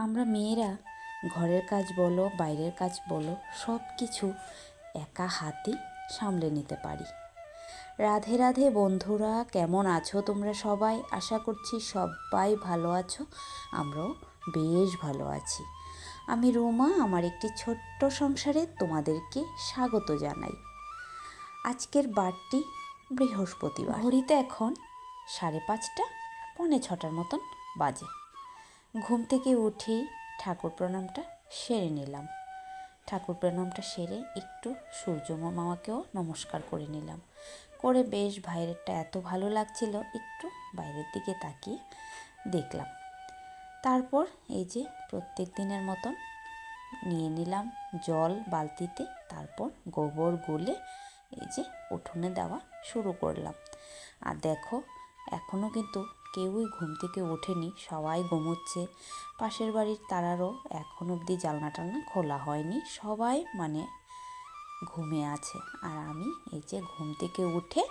আমরা মেয়েরা, ঘরের কাজ বলো, বাইরের কাজ বলো, সব কিছু একা হাতে সামলে নিতে পারি। রাধে রাধে বন্ধুরা, কেমন আছো তোমরা সবাই? আশা করছি সবাই ভালো আছো, আমরাও বেশ ভালো আছি। আমি রুমা, আমার একটি ছোট্ট সংসারে তোমাদেরকে স্বাগত জানাই। আজকের বারটি বৃহস্পতিবার। ঘড়িতে এখন সাড়ে পাঁচটা, পৌনে ছটার মতন বাজে। ঘুম থেকে উঠেই ঠাকুর প্রণামটা সেরে নিলাম। ঠাকুর প্রণামটা সেরে একটু সূর্য মামাকেও নমস্কার করে নিলাম। করে বেশ বাইরেরটা এত ভালো লাগছিল, একটু বাইরের দিকে তাকিয়ে দেখলাম। তারপর এই যে প্রত্যেক দিনের মতন নিয়ে নিলাম জল বালতিতে, তারপর গোবর গুলে এই যে উঠোনে দেওয়া শুরু করলাম। আর দেখো এখনও কিন্তু কেউই ঘুম থেকে ওঠেনি, সবাই ঘুমোচ্ছে। পাশের বাড়ির তারারও এখন অবধি জালনা টালনা খোলা হয়নি, সবাই মানে ঘুমে আছে। আর আমি এই যে ঘুম থেকে উঠে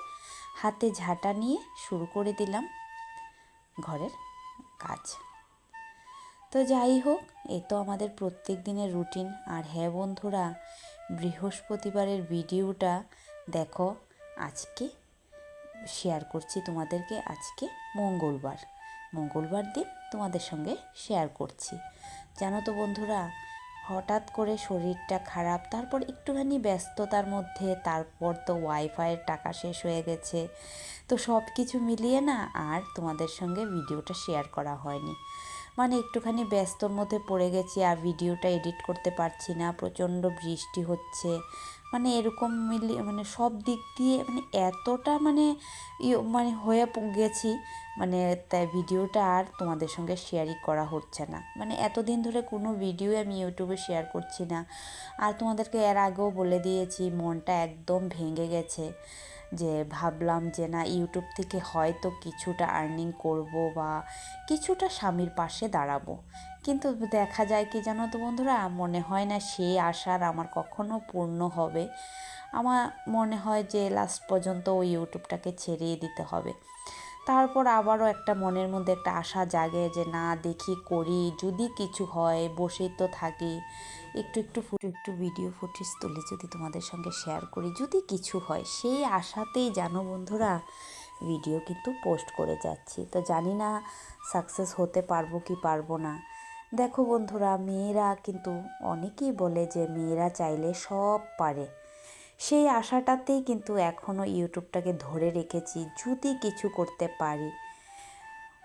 হাতে ঝাঁটা নিয়ে শুরু করে দিলাম ঘরের কাজ। তো যাই হোক, এ তো আমাদের প্রত্যেক দিনের রুটিন। আর হ্যাঁ বন্ধুরা, বৃহস্পতিবারের ভিডিওটা দেখো আজকে। শেয়ার করছি তোমাদেরকে আজকে মঙ্গলবার। মঙ্গলবার দিন তোমাদের সঙ্গে শেয়ার করছি। জানো তো বন্ধুরা, হঠাৎ করে শরীরটা খারাপ, তারপর একটুখানি ব্যস্ততার মধ্যে, তারপর তো ওয়াইফাইয়ের টাকা শেষ হয়ে গেছে। তো সব কিছু মিলিয়ে না আর তোমাদের সঙ্গে ভিডিওটা শেয়ার করা হয়নি। মানে একটুখানি ব্যস্তর মধ্যে পড়ে গেছি আর ভিডিওটা এডিট করতে পারছি না, প্রচণ্ড বৃষ্টি হচ্ছে। মানে এরকম মিলিয়ে মানে সব দিক দিয়ে মানে এতটা মানে ইয়ে মানে হয়ে গেছি মানে তাই ভিডিওটা আর তোমাদের সঙ্গে শেয়ারই করা হচ্ছে না। মানে এতদিন ধরে কোনো ভিডিও আমি ইউটিউবে শেয়ার করছি না। আর তোমাদেরকে এর আগেও বলে দিয়েছি, মনটা একদম ভেঙে গেছে যে ভাবলাম যে না ইউটিউব থেকে হয়তো কিছুটা আর্নিং করব বা কিছুটা স্বামীর পাশে দাঁড়াবো। কিন্তু দেখা যায় কি জানো তো বন্ধুরা? মনে হয় না সেই আশার আমার কখনো পূর্ণ হবে। আমার মনে হয় যে লাস্ট পর্যন্ত ওই ইউটিউবটাকে ছেড়িয়ে দিতে হবে। তারপর আবারও একটা মনের মধ্যে একটা আশা জাগে যে না, দেখি করি। যদি কিছু হয়, বসেই তো থাকি। একটু একটু ফুটো একটু ভিডিও ফুটেজ তুলে যদি তোমাদের সঙ্গে শেয়ার করি। যদি কিছু হয়, সেই আশাতেই জানো বন্ধুরা ভিডিও কিন্তু পোস্ট করে যাচ্ছি। তো জানি না সাকসেস হতে পারব কি পারব না। দেখো বন্ধুরা, মেয়েরা কিন্তু অনেকেই বলে যে মেয়েরা চাইলে সব পারে। সেই আশাটাতেই কিন্তু এখনও ইউটিউবটাকে ধরে রেখেছি, যদি কিছু করতে পারি।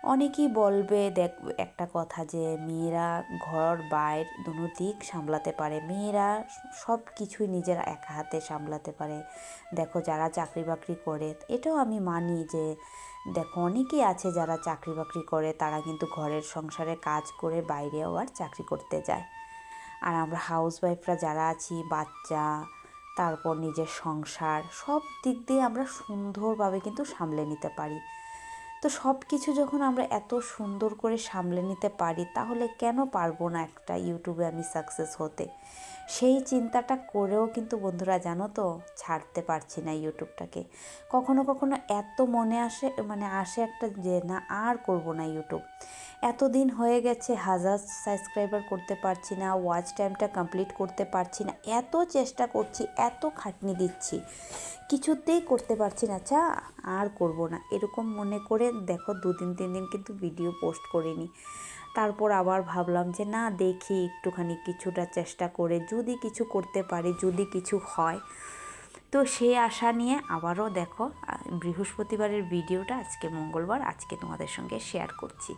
অনেকেই বলবে, দেখ, একটা কথা যে মেয়েরা ঘর বাইর দুনো দিক সামলাতে পারে। মেয়েরা সব কিছুই নিজের একা হাতে সামলাতে পারে। দেখো, যারা চাকরি বাকরি করে, এটাও আমি মানি যে, দেখো, অনেকেই আছে যারা চাকরি বাকরি করে, তারা কিন্তু ঘরের সংসারে কাজ করে বাইরেও আর চাকরি করতে যায়। আর আমরা হাউস ওয়াইফরা যারা আছি, বাচ্চা, তারপর নিজের সংসার, সব দিক দিয়ে আমরা সুন্দরভাবে কিন্তু সামলে নিতে পারি। তো সব কিছু যখন আমরা এত সুন্দর করে সামলে নিতে পারি, তাহলে কেন পারব না একটা ইউটিউবে আমি সাকসেস হতে? সেই চিন্তাটা করেও কিন্তু বন্ধুরা জানো তো, ছাড়তে পারছি না ইউটিউবটাকে কখনো কখনো এত মনে আসে মানে আসে একটা যে, না, আর করব না ইউটিউব এতদিন হয়ে গেছে, হাজার সাবস্ক্রাইবার করতে পারছি না ওয়াচ টাইমটা কমপ্লিট করতে পারছি না, এত চেষ্টা করছি, এত খাটনি দিচ্ছি, কিছুতেই করতে পারছি না চা আর করব না। এরকম মনে করে দেখো দুদিন, তিন দিন কিন্তু ভিডিও পোস্ট করিনি। তারপর আবার ভাবলাম যে না, দেখি একটুখানি কিছুটা চেষ্টা করে, যদি কিছু করতে পারি, যদি কিছু হয় তো সেই আশা নিয়ে আবারও দেখো বৃহস্পতিবারের ভিডিওটা আজকে মঙ্গলবার, আজকে তোমাদের সঙ্গে শেয়ার করছি।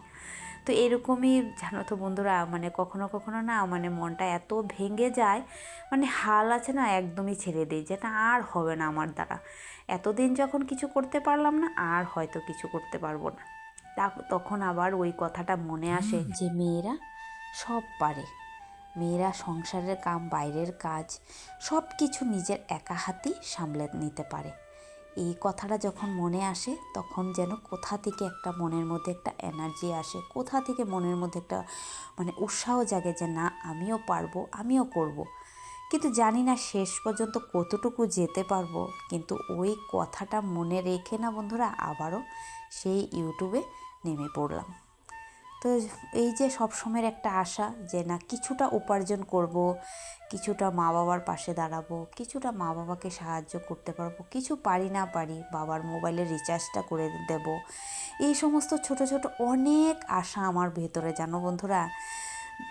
তো এরকমই, জানো তো বন্ধুরা মানে কখনো কখনো না মানে মনটা এত ভেঙে যায় মানে হাল আছে না, একদমই ছেড়ে দিই যেটা আর হবে না আমার দ্বারা। এতদিন যখন কিছু করতে পারলাম না, আর হয়তো কিছু করতে পারব না। তখন আবার ওই কথাটা মনে আসে যে মেয়েরা সব পারে। মেয়েরা সংসারের কাম, বাইরের কাজ সব কিছু নিজের একা হাতেই সামলে নিতে পারে এই কথাটা যখন মনে আসে, তখন যেন কোথা থেকে একটা মনের মধ্যে একটা এনার্জি আসে, কোথা থেকে মনের মধ্যে একটা মানে উৎসাহ জাগে যে, না, আমিও পারব, আমিও করব। কিন্তু জানি না শেষ পর্যন্ত কতটুকু যেতে পারব, কিন্তু ওই কথাটা মনে রেখে না বন্ধুরা, আবারও সেই ইউটিউবে নেমে পড়লাম তো এই যে সবসময়ের একটা আশা যে না, কিছুটা উপার্জন করব, কিছুটা মা বাবার পাশে দাঁড়াবো, কিছুটা মা বাবাকে সাহায্য করতে পারব, কিছু পারি না পারি বাবার মোবাইলের রিচার্জটা করে দেব। এই সমস্ত ছোট ছোট অনেক আশা আমার ভেতরে, জানো বন্ধুরা?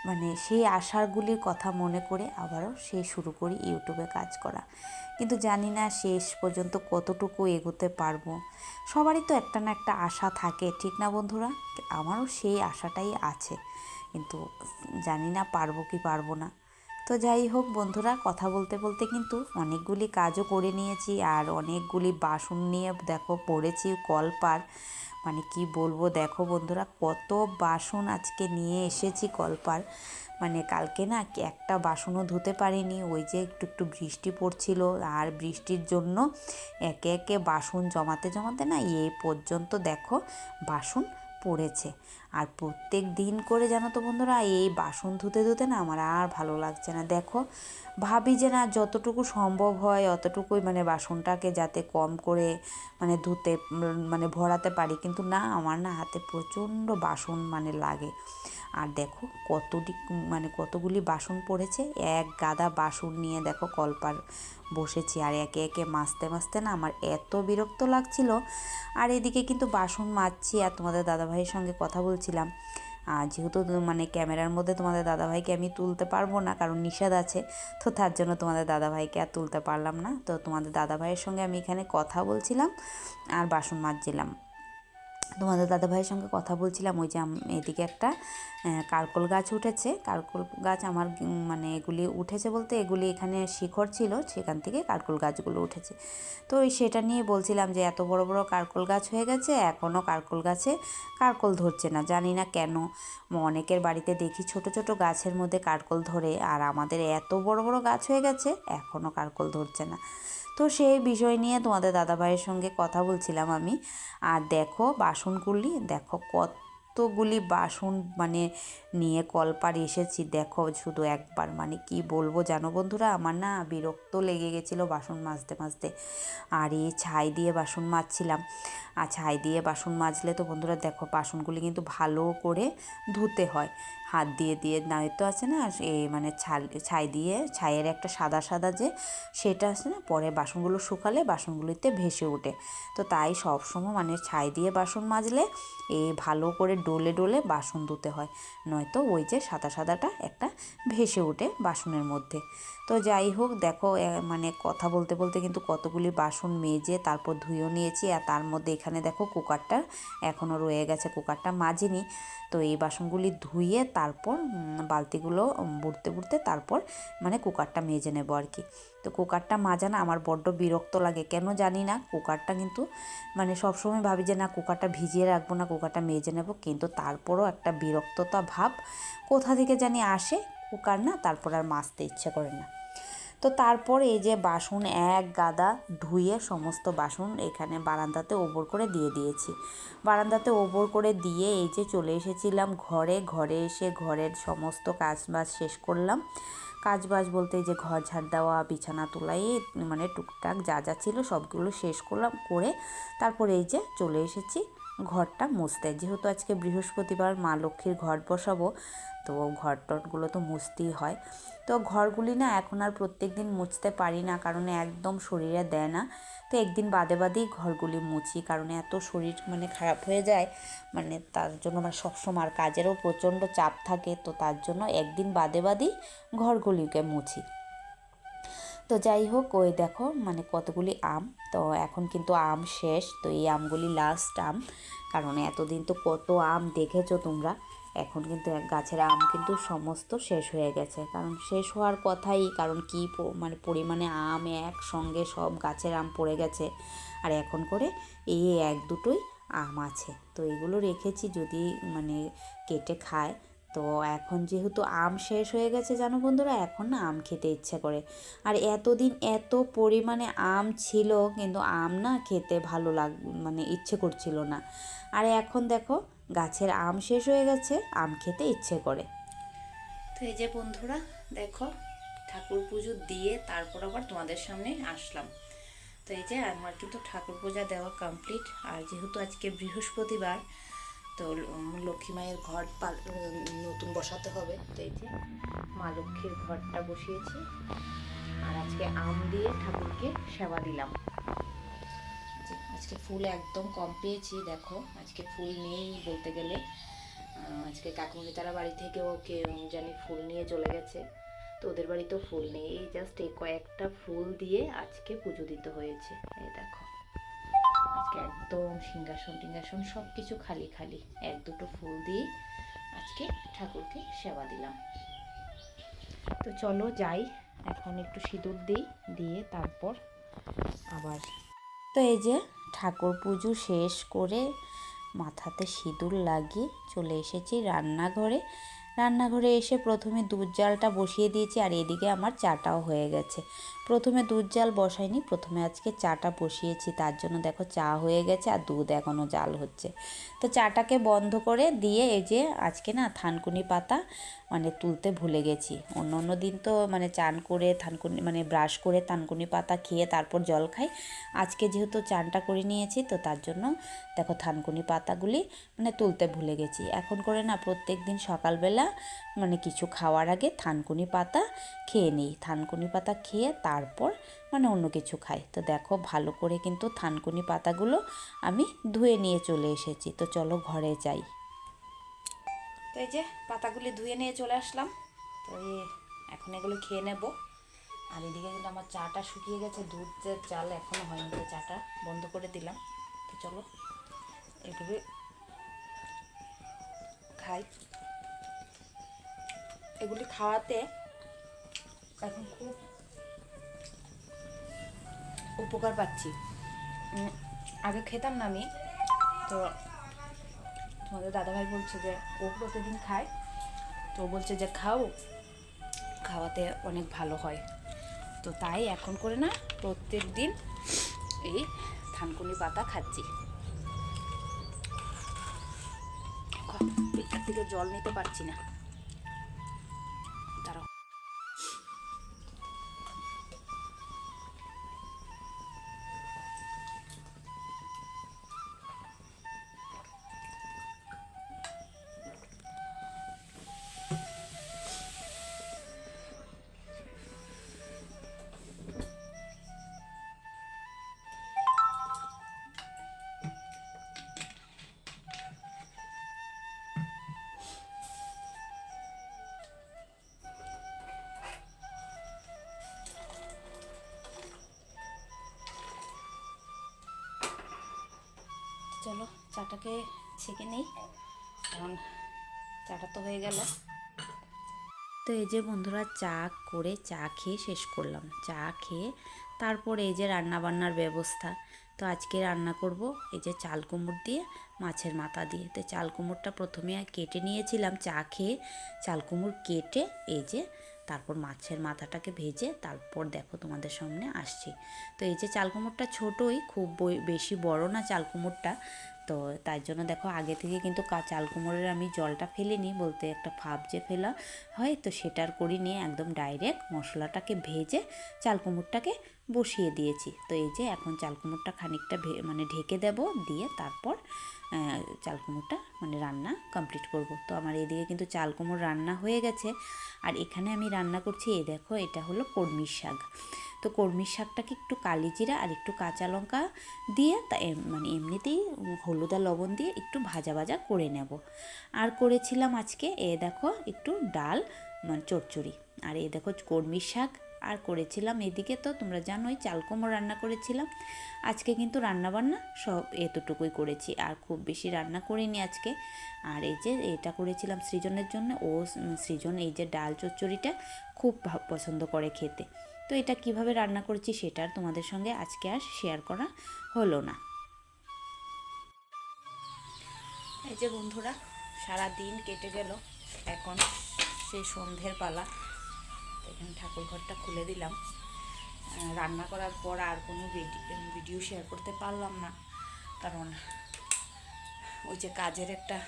মানে সেই আশাগুলির কথা মনে করে আবারও সেই শুরু করি ইউটিউবে কাজ করা। কিন্তু জানি না শেষ পর্যন্ত কতটুকু এগোতে পারব। সবারই তো একটা না একটা আশা থাকে, ঠিক না বন্ধুরা? আমারও সেই আশাটাই আছে। কিন্তু জানি না পারব কি পারব না। তো যাই হোক বন্ধুরা, কথা বলতে বলতে কিন্তু অনেকগুলি কাজও করে নিয়েছি আর অনেকগুলি বাসন নিয়ে দেখো পড়েছি কলপার মানে কি বলব? দেখো বন্ধুরা, কত বাসন আজকে নিয়ে এসেছি কলপার। মানে কালকে না একটা বাসনও ধুতে পারিনি। ওই যে একটু একটু বৃষ্টি পড়ছিল আর বৃষ্টির জন্য একে একে বাসন জমাতে জমাতে না এ পর্যন্ত দেখো বাসন পড়েছে। আর প্রত্যেক দিন করে জানো তো বন্ধুরা, এই বাসন ধুতে ধুতে না আমার আর ভালো লাগছে না। দেখো, ভাবি যে না যতটুকু সম্ভব হয় অতটুকুই মানে বাসনটাকে যাতে কম করে মানে ধুতে মানে ভরাতে পারি। কিন্তু না, আমার না হাতে প্রচণ্ড বাসন মানে লাগে। আর দেখো কতটি মানে কতগুলি বাসন পড়েছে। এক গাদা বাসন নিয়ে দেখো কলপার বসেছি আর একে একে মাজতে মাজতে না আমার এত বিরক্ত লাগছিল। আর এদিকে কিন্তু বাসন মাজছি আর তোমাদের দাদাভাইয়ের সঙ্গে কথা বলছিলাম। আর যেহেতু মানে ক্যামেরার মধ্যে তোমাদের দাদাভাইকে আমি তুলতে পারব না, কারণ নিষেধ আছে, তো তার জন্য তোমাদের দাদাভাইকে আর তুলতে পারলাম না। তো তোমাদের দাদাভাইয়ের সঙ্গে আমি এখানে কথা বলছিলাম আর বাসন মাজছিলাম। তোমাদের দাদাভাইয়ের সঙ্গে কথা বলছিলাম, ওই যে এদিকে একটা কারকল গাছ উঠেছে। কারকল গাছ আমার মানে এগুলি উঠেছে বলতে এগুলি এখানে শিখর ছিল, সেখান থেকে কারকল গাছগুলো উঠেছে। তো ওই সেটা নিয়ে বলছিলাম যে এত বড় বড় কারকল গাছ হয়ে গেছে এখনও কারকল গাছে কারকল ধরছে না, জানি না কেন। অনেকের বাড়িতে দেখি ছোট ছোট গাছের মধ্যে কারকল ধরে, আর আমাদের এত বড় বড় গাছ হয়ে গেছে এখনও কারকল ধরছে না। তো সেই বিষয় নিয়ে তোমাদের দাদাভাইয়ের সঙ্গে কথা বলছিলাম আমি। আর দেখো বাসনগুলি, দেখো কতগুলি বাসন মানে নিয়ে কলপার এসেছি। দেখো শুধু একবার মানে কি বলব জানো বন্ধুরা? আমার না বিরক্ত লেগে গেছিল বাসন মাজতে মাজতে। আর এই ছাই দিয়ে বাসন মাজছিলাম। আর ছাই দিয়ে বাসন মাজলে তো বন্ধুরা দেখো বাসনগুলি কিন্তু ভালো করে ধুতে হয়। হাত দিয়ে দিয়ে নয়তো আছে না এই মানে ছাল, ছাই দিয়ে, ছাইয়ের একটা সাদা সাদা যে সেটা আছে না, পরে বাসনগুলো শুকালে বাসনগুলিতে ভেসে ওঠে। তো তাই সবসময় মানে ছাই দিয়ে বাসন মাজলে এই ভালো করে ডোলে ডোলে বাসন ধুতে হয়। নয়তো ওই যে সাদা, সাদাটা একটা ভেসে ওঠে বাসনের মধ্যে। তো যাই হোক, দেখো মানে কথা বলতে বলতে কিন্তু কতগুলি বাসন মেজে তারপর ধুয়েও নিয়েছি, আর তার মধ্যে এখানে দেখো কুকারটা এখনও রয়ে গেছে, কুকারটা মাজিনি। তো এই বাসনগুলি ধুয়ে তারপর বালতিগুলো বুড়তে বুড়তে তারপর মানে কুকারটা মেজে নেব আর কি। তো কুকারটা মাজা না আমার বড্ড বিরক্ত লাগে, কেন জানি না, কুকারটা কিন্তু মানে সবসময় ভাবি যে না, কুকারটা ভিজিয়ে রাখব না, কুকারটা মেজে নেব, কিন্তু তারপরও একটা বিরক্ততা ভাব কোথা থেকে জানি আসে, কুকার না, তারপর আর মাজতে ইচ্ছে করে না। তো তারপর এই যে বাসন এক গাদা ধুয়ে সমস্ত বাসন এখানে বারান্দাতে ওবর করে দিয়ে দিয়েছি। বারান্দাতে ওবর করে দিয়ে এই যে চলে এসেছিলাম ঘরে ঘরে এসে ঘরের সমস্ত কাজ বাজ শেষ করলাম। কাজ বাজ বলতে যে ঘর ঝাড় দেওয়া, বিছানা তোলাই মানে টুকটাক যা যা ছিল সবগুলো শেষ করলাম, করে তারপরে এই যে চলে এসেছি ঘরটা মুছতে। যেহেতু আজকে বৃহস্পতিবার, মা লক্ষ্মীর ঘর বসাবো, তো ঘর টটগুলো তো মুছতেই হয়। তো ঘরগুলি না এখন আর প্রত্যেক দিন মুছতে পারি না, কারণ একদম শরীরে দেয় না। তো একদিন বাদে বাদেই ঘরগুলি মুছি, কারণ এত শরীর মানে খারাপ হয়ে যায়। মানে তার জন্য আমার সবসময় আর কাজেরও প্রচণ্ড চাপ থাকে, তো তার জন্য একদিন বাদে বাদেই ঘরগুলিকে মুছি। তো যাই হোক, ওই দেখো মানে কতগুলি আম। তো এখন কিন্তু আম শেষ, তো এই আমগুলি লাস্ট আম। কারণ এতদিন তো কত আম দেখেছ তোমরা। এখন কিন্তু গাছের আম কিন্তু সমস্ত শেষ হয়ে গেছে। কারণ শেষ হওয়ার কথাই, কারণ কি মানে পরিমাণে আম একসঙ্গে সব গাছের আম পড়ে গেছে। আর এখন করে এই এক দুটোই আম আছে। তো এগুলো রেখেছি যদি মানে কেটে খায় তো এখন যেহেতু আম শেষ হয়ে গেছে, জানো বন্ধুরা? এখন না আম খেতে ইচ্ছে করে। আর এতদিন এত পরিমাণে আম ছিল, কিন্তু আম না খেতে ভালো লাগ মানে ইচ্ছে করছিল না। আর এখন দেখো, গাছের আম শেষ হয়ে গেছে, আম খেতে ইচ্ছে করে। তো এই যে বন্ধুরা, দেখো, ঠাকুর পুজো দিয়ে তারপর আবার তোমাদের সামনে আসলাম। তো এই যে আমার কিন্তু ঠাকুর পূজা দেওয়া কমপ্লিট আর যেহেতু আজকে বৃহস্পতিবার তো লক্ষ্মী মায়ের ঘর নতুন বসাতে হবে। তো এই যে মা লক্ষ্মীর ঘরটা বসিয়েছি। আর আজকে আম দিয়ে ঠাকুরকে সেবা দিলাম। আজকে ফুল একদম কম পেয়েছি, দেখো। আজকে ফুল নেই বলতে গেলে। আজকে কাকুমনি তারা বাড়ি থেকে ওকে জানি ফুল নিয়ে চলে গেছে। তো ওদের বাড়িতেও ফুল নেই। এই জাস্ট এই কয়েকটা ফুল দিয়ে আজকে পুজো দিতে হয়েছে। এই দেখো। আজকে একদম সিংহাসন টিঙ্গাসন সব কিছু খালি খালি। এক দুটো ফুল দিয়ে আজকে ঠাকুরকে সেবা দিলাম। তো চলো যাই, এখন একটু সিঁদুর দিই, দিয়ে তারপর আবার তো এই যে ঠাকুর পুজো শেষ করে মাথাতে সিঁদুর লাগিয়ে চলে এসেছি রান্নাঘরে। রান্নাঘরে এসে প্রথমে দুধ জালটা বসিয়ে দিয়েছি আর এদিকে আমার চাটাও হয়ে গেছে। প্রথমে দুধ জাল বসাইনি, প্রথমে আজকে চাটা বসিয়েছি, তার জন্য দেখো চা হয়ে গেছে আর দুধ এখনও জাল হচ্ছে। তো চাটাকে বন্ধ করে দিয়ে এই যে আজকে না থানকুনি পাতা মানে তুলতে ভুলে গেছি। অন্য অন্য দিন তো মানে চান করে থানকুনি মানে ব্রাশ করে থানকুনি পাতা খেয়ে তারপর জল খাই। আজকে যেহেতু চানটা করে নিয়েছি তো তার জন্য দেখো থানকুনি পাতাগুলি মানে তুলতে ভুলে গেছি। এখন করে না প্রত্যেক দিন সকালবেলা মানে কিছু খাওয়ার আগে থানকুনি পাতা খেয়ে নিই। থানকুনি পাতা খেয়ে তারপর মানে অন্য কিছু খাই। তো দেখো ভালো করে কিন্তু থানকুনি পাতাগুলো আমি ধুয়ে নিয়ে চলে এসেছি। তো চলো ঘরে যাই। তো এই যে পাতাগুলি ধুয়ে নিয়ে চলে আসলাম। তো এখন এগুলো খেয়ে নেব। আর এদিকে কিন্তু আমার চাটা শুকিয়ে গেছে। দুধ চাল এখনও হয়নি, তো চাটা বন্ধ করে দিলাম। তো চলো এগুলো খাই। এগুলি খাওয়াতে এখন খুব উপকার পাচ্ছি। আগে খেতাম না আমি। তো তোমাদের দাদাভাই বলছে যে, ও প্রতিদিন খায়। তো বলছে যে, খাও। খাওয়াতে অনেক ভালো হয়। তো তাই এখন করে না প্রত্যেক দিন এই থানকুনি পাতা খাচ্ছি। থেকে জল নিতে পারছি না। চাটাকে ছেঁকে নেই, কারণ চাটা তো হয়ে গেল। তো এই যে বন্ধুরা চা করে চা খেয়ে শেষ করলাম। চা খেয়ে তারপরে এই যে রান্না বান্নার ব্যবস্থা। তো আজকে রান্না করব এই যে চাল কুমড় দিয়ে, মাছের মাথা দিয়ে। তো চাল কুমড়টা প্রথমে কেটে নিয়েছিলাম চা খেয়ে। চাল কুমড় কেটে এই যে তারপর মাছের মাথাটাকে ভেজে তারপর দেখো তোমাদের সামনে আসছি। তো এই যে চাল কুমড়টা ছোটোই, খুব বেশি বড় না চাল কুমড়টা। তো তাই জন্য দেখো আগে থেকে কিন্তু চাল কুমড়োর আমি জলটা ফেলিনি, বলতে একটা ফাপ যে ফেলা হয়, তো সেটার করি নিয়ে একদম ডাইরেক্ট মশলাটাকে ভেজে চাল কুমড়টাকে বসিয়ে দিয়েছি। তো এই যে এখন চাল কুমড়টা খানিকটা মানে ঢেকে দেব, দিয়ে তারপর চাল কুমড়টা মানে রান্না কমপ্লিট করব। তো আমার এদিকে কিন্তু চাল কুমড় রান্না হয়ে গেছে। আর এখানে আমি রান্না করছি, এই দেখো এটা হলো কর্মির শাক। তো কর্মির শাকটাকে একটু কালি জিরা আর একটু কাঁচা লঙ্কা দিয়ে তা মানে এমনিতেই হলুদ আর লবণ দিয়ে একটু ভাজা ভাজা করে নেব। আর করেছিলাম আজকে এ দেখো একটু ডাল মানে চচ্চড়ি। আর এই দেখো কর্মির শাক। আর করেছিলাম এদিকে তো তোমরা জানোই চাল কুমড়ো রান্না করেছিলাম। আজকে কিন্তু রান্না বান্না সব এতটুকুই করেছি। আর খুব বেশি রান্না করিনি আজকে। আর এই যে এটা করেছিলাম সৃজনের জন্য। ও সৃজন এই যে ডাল চচ্চড়িটা খুব পছন্দ করে খেতে। তো এটা কীভাবে রান্না করেছি সেটা তোমাদের সঙ্গে আজকে আর শেয়ার করা হলো না। এই যে বন্ধুরা সারা দিন কেটে গেল। এখন সেই সন্ধ্যের পালা। এখানে ঠাকুর ঘরটা খুলে দিলাম। রান্না করার পর আর কোনো ভিডি- ভিডিও শেয়ার করতে পারলাম না। কারণ ওই যে কাজের একটা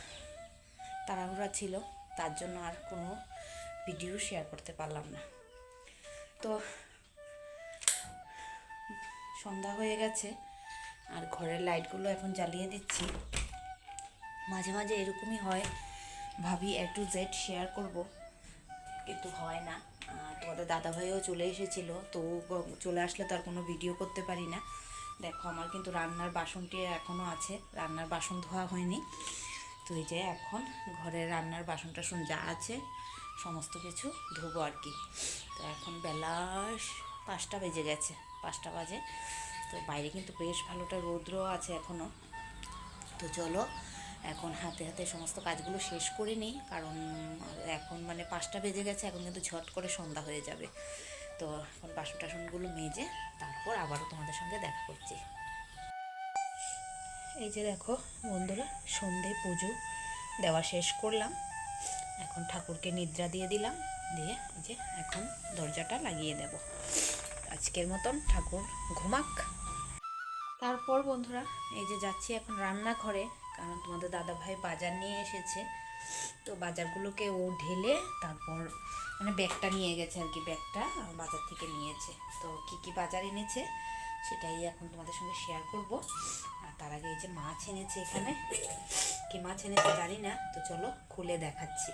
তাড়াহুড়া ছিল, তার জন্য আর কোনো ভিডিও শেয়ার করতে পারলাম না। তো সন্ধ্যা হয়ে গেছে আর ঘরের লাইটগুলো এখন জ্বালিয়ে দিচ্ছি। মাঝে মাঝে এরকমই হয়। ভাবি এ টু জেড শেয়ার করব, কিন্তু হয় না। তোমাদের দাদাভাইও চলে এসেছিল, তো চলে আসলে তো আর কোনো ভিডিও করতে পারি না। দেখো আমার কিন্তু রান্নার বাসনটি এখনও আছে, রান্নার বাসন ধোয়া হয়নি। তো এই যে এখন ঘরের রান্নার বাসন টাসন যা আছে, সমস্ত কিছু ধোবো আর কি। তো এখন বেলা পাঁচটা বেজে গেছে। পাঁচটা বাজে। তো বাইরে কিন্তু বেশ ভালোটা রৌদ্র আছে এখনও তো চলো, এখন হাতে হাতে সমস্ত কাজগুলো শেষ করে নিই, কারণ এখন মানে পাঁচটা বেজে গেছে, এখন কিন্তু ঝট করে সন্ধ্যা হয়ে যাবে। তো এখন বাসন টাসনগুলো মেজে তারপর আবারও তোমাদের সঙ্গে দেখা করছি। এই যে দেখো বন্ধুরা, সন্ধে পুজো দেওয়া শেষ করলাম। এখন ঠাকুরকে নিদ্রা দিয়ে দিলাম, দিয়ে এই যে এখন দরজাটা লাগিয়ে দেব। আজকের মতন ঠাকুর ঘুমাক। তারপর বন্ধুরা, এই যে যাচ্ছি এখন রান্নাঘরে, কারণ তোমাদের দাদা ভাই বাজার নিয়ে এসেছে। তো বাজারগুলোকে ও ঢেলে তারপর মানে ব্যাগটা নিয়ে গেছে আর কি, ব্যাগটা বাজার থেকে নিয়েছে। তো কি কি বাজার এনেছে সেটাই এখন তোমাদের সঙ্গে শেয়ার করব। আর তার আগে এই যে মাছ এনেছে এখানে। কি মাছ এনেছে জানি না, তো চলো খুলে দেখাচ্ছি।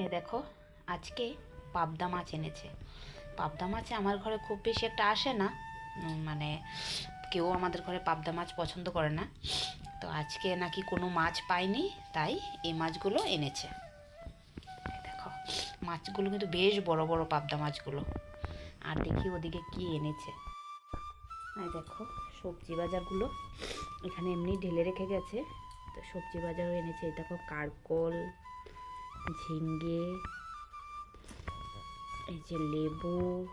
এ দেখো, আজকে পাবদা মাছ এনেছে। পাবদা মাছ আমার ঘরে খুব বেশি একটা আসে না। মানে কেউ আমাদের ঘরে পাবদা মাছ পছন্দ করে না। তো আজকে নাকি কোনো মাছ পায়নি তাই এই মাছগুলো এনেছে। দেখো, মাছগুলো কিন্তু বেশ বড় বড় পাবদা মাছগুলো। আর দেখি ওদিকে কি এনেছে। এই দেখো, সবজি বাজারগুলো এখানে এমনি ঢেলে রেখে গেছে। তো সবজি বাজারও এনেছে দেখো কারকল, ঝিঙ্গে এই যে লেবু,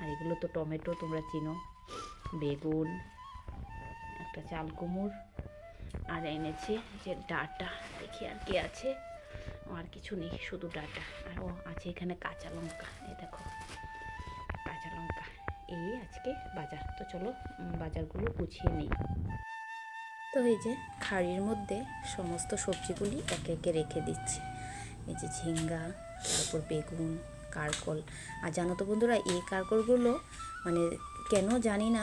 আর এগুলো তো টমেটো, তোমরা চিনো। বেগুন, একটা চাল কুমড়, আর এনেছি যে ডাটা। দেখি আর কি আছে। আর কিছু নেই, শুধু ডাটা। আর ও আছে এখানে কাঁচা লঙ্কা। এই দেখো, কাঁচা লঙ্কা। এই আজকে বাজার। তো চলো বাজারগুলো গুছিয়ে নিই। তো এই যে, খাড়ির মধ্যে সমস্ত সবজিগুলি একে একে রেখে দিচ্ছি। এই যে ঝিঙ্গা তারপর বেগুন কারকল। আর জানো তো বন্ধুরা এই কারকলগুলো মানে কেন জানি না।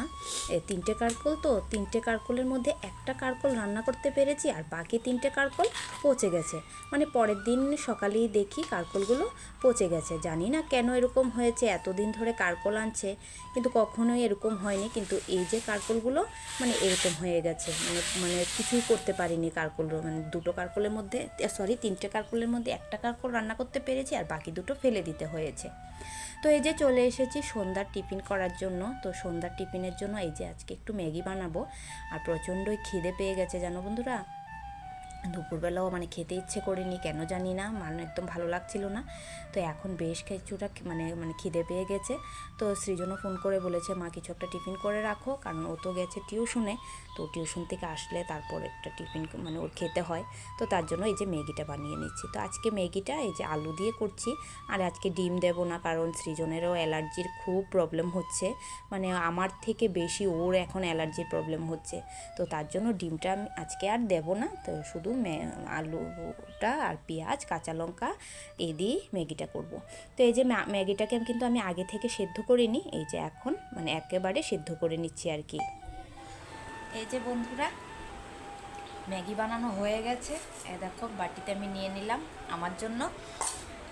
তিনটে কারকল তো, তিনটে কারকলের মধ্যে একটা কারকল রান্না করতে পেরেছি আর বাকি তিনটে কারকল পচে গেছে। মানে পরের দিন সকালেই দেখি কারকলগুলো পচে গেছে। জানি না কেন এরকম হয়েছে, এতদিন ধরে কারকল আনছে, কিন্তু কখনোই এরকম হয়নি। কিন্তু এই যে কারকলগুলো মানে এরকম হয়ে গেছে। মানে মানে কিছুই করতে পারিনি কারকল মানে দুটো কারকলের মধ্যে সরি তিনটে কারকলের মধ্যে একটা কারকল রান্না করতে পেরেছি আর বাকি দুটো ফেলে দিতে হয়েছে। তো এই যে চলে এসেছি সন্ধ্যার টিফিন করার জন্য। তো সন্ধ্যার টিফিনের জন্য এই যে আজকে একটু ম্যাগি বানাবো। আর প্রচণ্ডই খিদে পেয়ে গেছে, জানো বন্ধুরা? দুপুরবেলাও মানে খেতে ইচ্ছে করিনি, কেন জানি না মানে একদম ভালো লাগছিল না। তো এখন বেশ কিছুটা মানে মানে খিদে পেয়ে গেছে। তো সৃজনও ফোন করে বলেছে, মা, কিছু একটা টিফিন করে রাখো, কারণ ও তো গেছে টিউশনে। তো টিউশন থেকে আসলে তারপর একটা টিফিন মানে ওর খেতে হয়। তো তার জন্য এই যে ম্যাগিটা বানিয়ে নিচ্ছি। তো আজকে ম্যাগিটা এই যে আলু দিয়ে করছি। আর আজকে ডিম দেবো না, কারণ সৃজনেরও অ্যালার্জির খুব প্রবলেম হচ্ছে। মানে আমার থেকে বেশি ওর এখন অ্যালার্জির প্রবলেম হচ্ছে। তো তার জন্য ডিমটা আমি আজকে আর দেবো না। তো শুধু আলুটা আর পেঁয়াজ, কাঁচা লঙ্কা এই দিয়েই ম্যাগিটা করব। তো এই যে ম্যাগিটাকে কিন্তু আমি আগে থেকে সেদ্ধ করিনি। এই যে এখন মানে একেবারে সেদ্ধ করে নিচ্ছি আর কি। এই যে বন্ধুরা, ম্যাগি বানানো হয়ে গেছে। এ দেখো, বাটিতে আমি নিয়ে নিলাম আমার জন্য।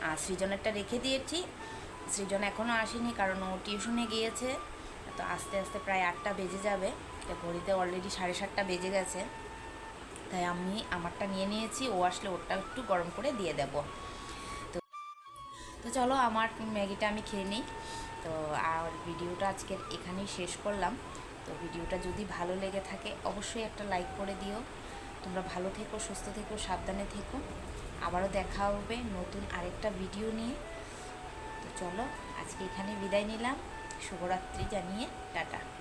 আর সৃজনেরটা রেখে দিয়েছি। সৃজন এখনও আসেনি কারণ ও টিউশনে গিয়েছে। তো আস্তে আস্তে প্রায় আটটা বেজে যাবে। এটা ঘড়িতে অলরেডি সাড়ে সাতটা বেজে গেছে। তাই আমি আমারটা নিয়ে নিয়েছি। ও আসলে ওরটা একটু গরম করে দিয়ে দেব। তো তো চলো, আমার ম্যাগিটা আমি খেয়ে নিই। তো আর ভিডিওটা আজকের এখানেই শেষ করলাম। তো ভিডিওটা যদি ভালো লেগে থাকে, অবশ্যই একটা লাইক করে দিও। তোমরা ভালো থেকো, সুস্থ থেকো, সাবধানে থেকো। আবারও দেখা হবে নতুন আরেকটা ভিডিও নিয়ে। তো চলো, আজকে এখানে বিদায় নিলাম। শুভরাত্রি জানিয়ে, টাটা।